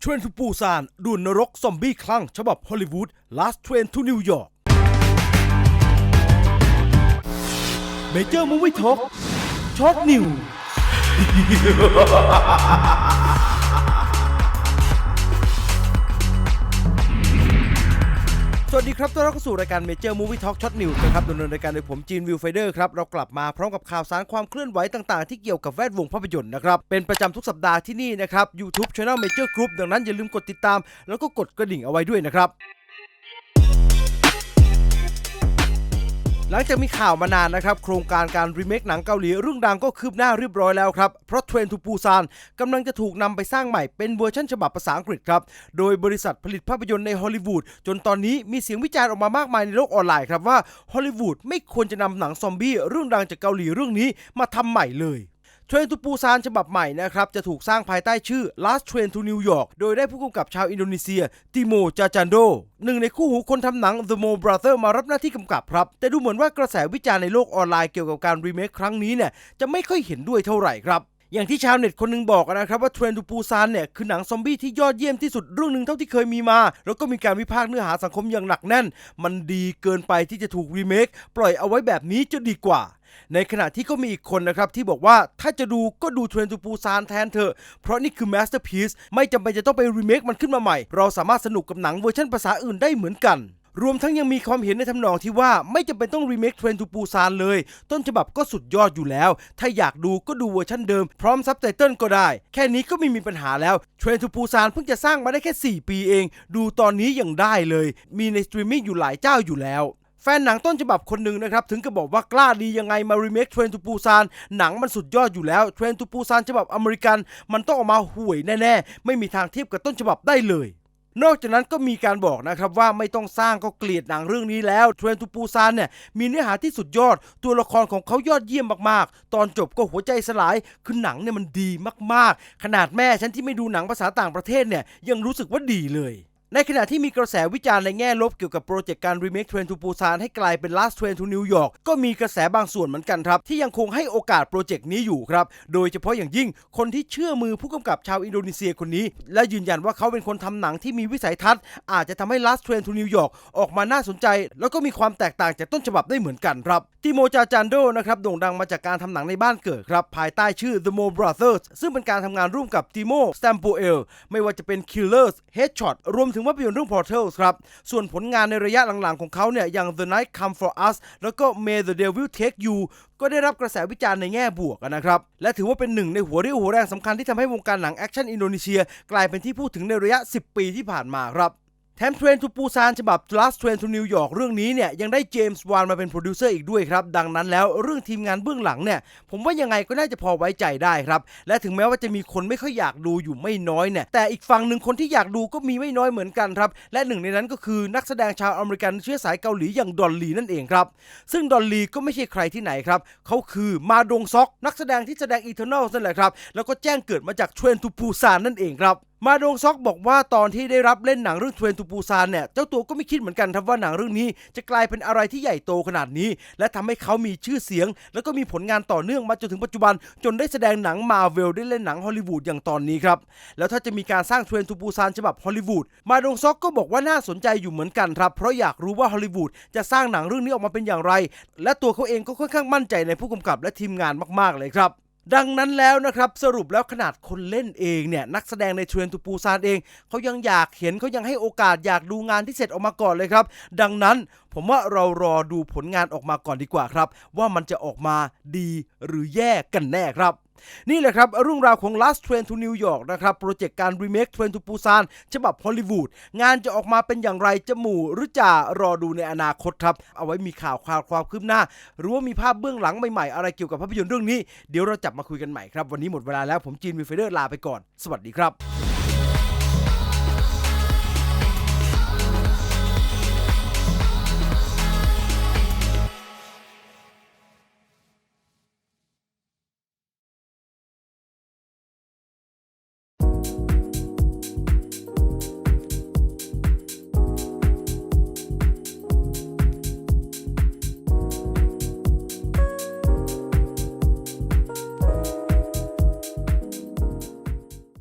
เทรนทูปูซานดูนนรกซอมบี้คลั่งฉบับฮอลลีวูด Last Train to New York เมเจอร์มูวี่ท็อกช็อตนิว สวัสดีครับต้อนรับเข้าสู่รายการ Major Movie Talk Shot News นะครับดำเนินรายการโดยผมจีนวิวไฟเดอร์ครับ เรากลับมาพร้อมกับข่าวสารความเคลื่อนไหวต่างๆ ที่เกี่ยวกับแวดวงภาพยนตร์นะครับ เป็นประจำทุกสัปดาห์ที่นี่นะครับ YouTube Channel Major Group ดังนั้นอย่าลืมกดติดตาม แล้วก็กดกระดิ่งเอาไว้ด้วยนะครับ หลังจากมีข่าวมานานนะครับ โครงการการรีเมคหนังเกาหลีเรื่องดังก็คืบหน้าเรียบร้อยแล้วครับ เพราะเทรนทูปูซานกำลังจะถูกนำไปสร้างใหม่เป็นเวอร์ชันฉบับภาษาอังกฤษครับ โดยบริษัทผลิตภาพยนตร์ในฮอลลีวูดจนตอนนี้มีเสียงวิจารณ์ออกมามากมายในโลกออนไลน์ครับว่าฮอลลีวูดไม่ควรจะนำหนังซอมบี้เรื่องดังจากเกาหลีเรื่องนี้มาทำใหม่เลย เทรนทูปูซานฉบับใหม่นะครับ จะถูกสร้างภายใต้ชื่อ Last Train to New York โดยได้ผู้กำกับชาวอินโดนีเซีย ติโม จาจันโด หนึ่งในคู่หูคนทำหนัง The Mo Brother มารับหน้าที่กำกับครับ แต่ดูเหมือนว่ากระแสวิจารณ์ในโลกออนไลน์เกี่ยวกับการรีเมคครั้งนี้เนี่ยจะไม่ค่อยเห็นด้วยเท่าไหร่ครับ อย่างที่ชาวเน็ตคนหนึงบอกนะครับว่าเทรนทูปูซานเนี่ยคือหนังซอมบี้ที่ยอดเยี่ยมที่สุดเรื่องหนึ่งเท่าที่เคยมีมา แล้วก็มีการวิพากษ์เนื้อหาสังคมอย่างหนักแน่น มันดีเกินไปที่จะถูกรีเมคปล่อยเอาไว้แบบนี้จะดีกว่าในขณะที่ก็มีอีกคนนะครับที่บอกว่าถ้าจะดูก็ดูเทรนทูปูซานแทนเถอะ เพราะนี่คือแมสเตอร์พีซไม่จำเป็นจะต้องไปรีเมคมันขึ้นมาใหม่ เราสามารถสนุกกับหนังเวอร์ชันภาษาอื่นได้เหมือนกัน รวมทั้งยังมีความเห็นในทำนองที่ว่าไม่จำเป็นต้องรีเมคเทรนทูปูซานเลย ต้นฉบับก็สุดยอดอยู่แล้ว ถ้าอยากดูก็ดูเวอร์ชันเดิม พร้อมซับไตเติลก็ได้ แค่นี้ก็ไม่มีปัญหาแล้วเทรนทูปูซานเพิ่งจะสร้างมาได้แค่ 4 ปีเอง ดูตอนนี้ยังได้เลย มีในสตรีมมิ่งอยู่หลายเจ้าอยู่แล้วแฟนหนังต้นฉบับคนหนึ่งนะครับ ถึงกับบอกว่ากล้าดียังไงมารีเมคเทรนทูปูซานหนังมันสุดยอดอยู่แล้วเทรนทูปูซานฉบับอเมริกัน มันต้องออกมาห่วยแน่ ๆ ไม่มีทางเทียบกับต้นฉบับได้เลย นอกจากนั้นก็มีการบอกนะครับว่าไม่ต้องสร้างก็เกลียดหนังเรื่องนี้แล้วเทรนทูปูซานเนี่ยมีเนื้อหาที่สุดยอด ตัวละครของเขายอดเยี่ยมมากๆ ตอนจบก็หัวใจสลาย คือหนังเนี่ยมันดีมากๆ ขนาดแม่ฉันที่ไม่ดูหนังภาษาต่างประเทศเนี่ยยังรู้สึกว่าดีเลย ในขณะที่มีกระแสวิจารณ์ในแง่ลบเกี่ยวกับโปรเจกต์การรีเมคเทรนทูปูซานให้กลายเป็น Last Train to New York ก็มีกระแสบางส่วนเหมือนกันครับ ที่ยังคงให้โอกาสโปรเจกต์นี้อยู่ครับ โดยเฉพาะอย่างยิ่งคนที่เชื่อมือผู้กำกับชาวอินโดนีเซียคนนี้ และยืนยันว่าเขาเป็นคนทำหนังที่มีวิสัยทัศน์ อาจจะทำให้ Last Train to New York ออกมาน่าสนใจ แล้วก็มีความแตกต่างจากต้นฉบับได้เหมือนกันครับติโมจาจันโดนะครับโด่งดังมาจากการทำหนังในบ้านเกิดครับ ภายใต้ชื่อ The Mo Brothers ซึ่งเป็นการทำงานร่วมกับติโมสแตมโปเอลไม่ว่าจะเป็น Killers Headshot รวมถึงภาพยนตร์เรื่อง Portals ครับ ส่วนผลงานในระยะหลังๆของเขาเนี่ยอย่าง The Night Come for Us แล้วก็ May the Devil Take You ก็ได้รับกระแสวิจารณ์ในแง่บวกนะครับ และถือว่าเป็นหนึ่งในหัวเรี่ยวหัวแรงสำคัญที่ทำให้วงการหนังแอคชั่นอินโดนีเซีย กลายเป็นที่พูดถึงในระยะ 10 ปีที่ผ่านมาครับ แถมเทรนทูปูซานฉบับ Last Train to New York เรื่องนี้เนี่ยยังได้เจมส์วานมาเป็นโปรดิวเซอร์อีกด้วยครับ ดังนั้นแล้วเรื่องทีมงานเบื้องหลังเนี่ยผมว่ายังไงก็น่าจะพอไว้ใจได้ครับ และถึงแม้ว่าจะมีคนไม่ค่อยอยากดูอยู่ไม่น้อยเนี่ยแต่อีกฝั่งหนึ่งคนที่อยากดูก็มีไม่น้อยเหมือนกันครับ และหนึ่งในนั้นก็คือนักแสดงชาวอเมริกันเชื้อสายเกาหลีอย่างดอลลีนั่นเองครับ ซึ่งดอลลีก็ไม่ใช่ใครที่ไหนครับเขาคือมาดงซอก นักแสดงที่แสดงอีเทอร์นลนั่นแหละครับแล้วก็แจ้งเกิดมาจากเทรนทูปูซานนั่นเองครับ มาดงซอกบอกว่าตอนที่ได้รับเล่นหนังเรื่องเทรนทูปูซานเนี่ย เจ้าตัวก็ไม่คิดเหมือนกันครับว่าหนังเรื่องนี้จะกลายเป็นอะไรที่ใหญ่โตขนาดนี้ และทำให้เขามีชื่อเสียง แล้วก็มีผลงานต่อเนื่องมาจนถึงปัจจุบัน จนได้แสดงหนังมาเวลได้เล่นหนังฮอลลีวูดอย่างตอนนี้ครับ แล้วถ้าจะมีการสร้างเทรนทูปูซานฉบับฮอลลีวูดมาดงซอกก็บอกว่าน่าสนใจอยู่เหมือนกันครับเพราะอยากรู้ว่าฮอลลีวูดจะสร้างหนังเรื่องนี้ออกมาเป็นอย่างไร และตัวเขาเองก็ค่อนข้างมั่นใจในผู้กำกับและทีมงานมาก ๆเลยครับ ดังนั้นแล้วนะครับสรุปแล้วขนาดคนเล่นเองเนี่ยนักแสดงในเทรนทูปูซานเองเขายังอยากเห็นเขายังให้โอกาสอยากดูงานที่เสร็จออกมาก่อนเลยครับ ดังนั้นผมว่าเรารอดูผลงานออกมาก่อนดีกว่าครับ ว่ามันจะออกมาดีหรือแย่กันแน่ครับ นี่แหละครับเรื่องราวของ Last Train to New York นะครับ โปรเจกต์การรีเมค Train to Busan ฉบับฮอลลีวูดงานจะออกมาเป็นอย่างไรจะหมู่หรือจะรอดูในอนาคตครับ เอาไว้มีข่าวข่าวความคืบหน้า หรือว่ามีภาพเบื้องหลังใหม่ๆ อะไรเกี่ยวกับภาพยนตร์เรื่องนี้ เดี๋ยวเราจับมาคุยกันใหม่ครับ วันนี้หมดเวลาแล้วผมจีนวีเฟเดอร์ลาไปก่อน สวัสดีครับ